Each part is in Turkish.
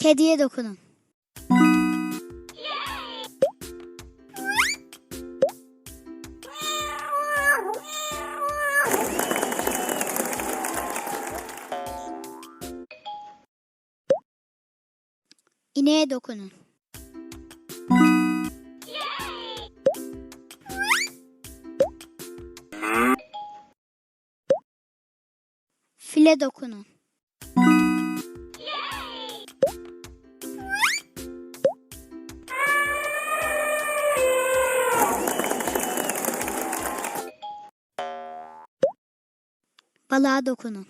Kediye dokunun. İneğe dokunun. File dokunun. Balığa dokunun.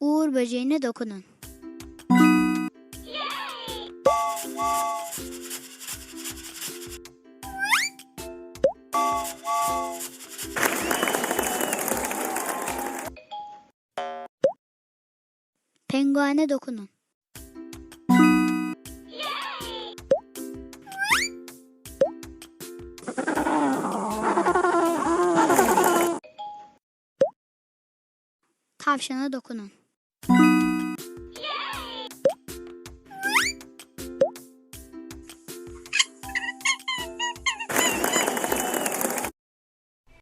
Uğur böceğine dokunun. Penguene dokunun. Tavşana dokunun.